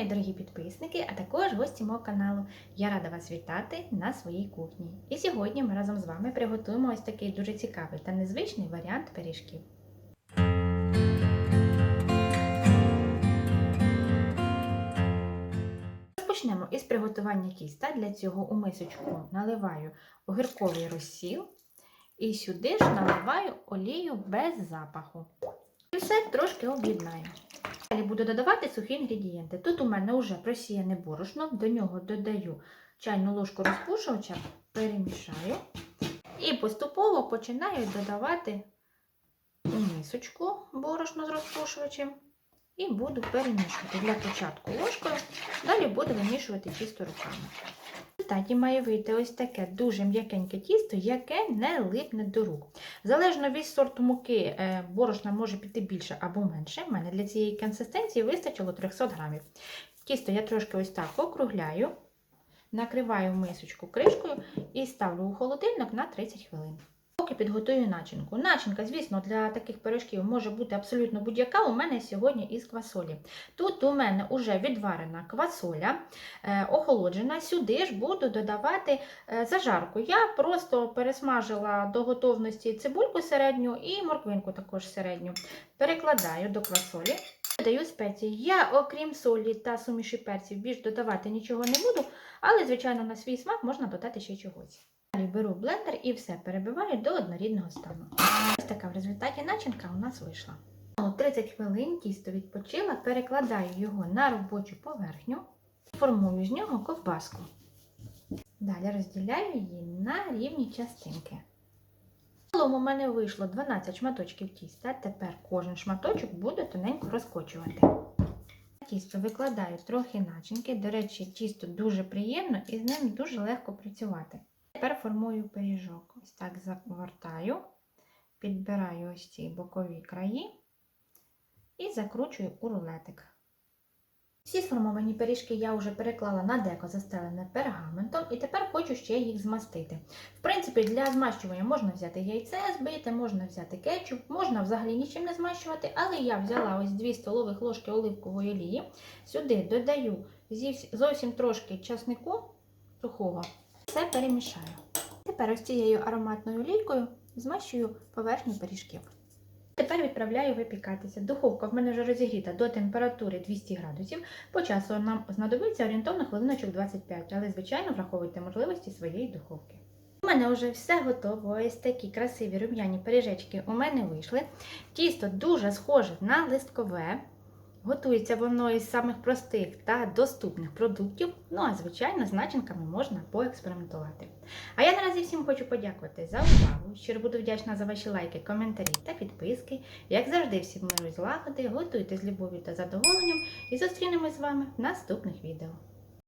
мої дорогі підписники, а також гості мого каналу. Я рада вас вітати на своїй кухні. І сьогодні ми разом з вами приготуємо ось такий дуже цікавий та незвичний варіант пиріжків. Розпочнемо із приготування тіста. Для цього у мисочку наливаю огірковий розсіл і сюди ж наливаю олію без запаху. І все трошки об'єднаю. Далі буду додавати сухі інгредієнти. Тут у мене вже просіяне борошно, до нього додаю чайну ложку розпушувача, перемішаю і поступово починаю додавати у мисочку борошно з розпушувачем і буду перемішувати для початку ложкою, далі буду вимішувати чисто руками. Результаті має вийти ось таке дуже м'якеньке тісто, яке не липне до рук. Залежно від сорту муки, е, борошна може піти більше або менше. У мене для цієї консистенції вистачило 300 грамів. Тісто я трошки ось так округляю, накриваю мисочку кришкою і ставлю у холодильник на 30 хвилин. Поки підготую начинку. Начинка, звісно, для таких пиріжків може бути абсолютно будь-яка. У мене сьогодні із квасолі. Тут у мене вже відварена квасоля, е, охолоджена. Сюди ж буду додавати е, зажарку. Я просто пересмажила до готовності цибульку середню і морквинку також середню. Перекладаю до квасолі. Додаю спеції. Я, окрім солі та суміші перців, більш додавати нічого не буду, але, звичайно, на свій смак можна додати ще чогось. Далі беру блендер і все перебиваю до однорідного стану. Ось така в результаті начинка у нас вийшла. 30 хвилин тісто відпочила, перекладаю його на робочу поверхню, формую з нього ковбаску. Далі розділяю її на рівні частинки. Загалом у мене вийшло 12 шматочків тіста, тепер кожен шматочок буду тоненько розкочувати. На Тісто викладаю трохи начинки. До речі, тісто дуже приємно і з ним дуже легко працювати. Тепер формую пиріжок. Ось так завертаю, підбираю ось ці бокові краї і закручую у рулетик. Всі сформовані пиріжки я вже переклала на деко застелене пергаментом, і тепер хочу ще їх змастити. В принципі, для змащування можна взяти яйце збите, можна взяти кетчуп, можна взагалі нічим не змащувати, але я взяла ось 2 столових ложки оливкової олії. Сюди додаю зовсім трошки часнику сухого. Все перемішаю. Тепер ось цією ароматною олійкою змащую поверхню пиріжків. Тепер відправляю випікатися. Духовка в мене вже розігріта до температури 200 градусів. По часу нам знадобиться орієнтовно хвилиночок 25, але, звичайно, враховуйте можливості своєї духовки. У мене вже все готово. Ось такі красиві рум'яні пиріжечки у мене вийшли. Тісто дуже схоже на листкове. Готується воно із самих простих та доступних продуктів. Ну а звичайно, з начинками можна поекспериментувати. А я наразі всім хочу подякувати за увагу. Щиро буду вдячна за ваші лайки, коментарі та підписки. Як завжди, всім миру і злагоди, готуйте з любов'ю та задоволенням і зустрінемось з вами в наступних відео.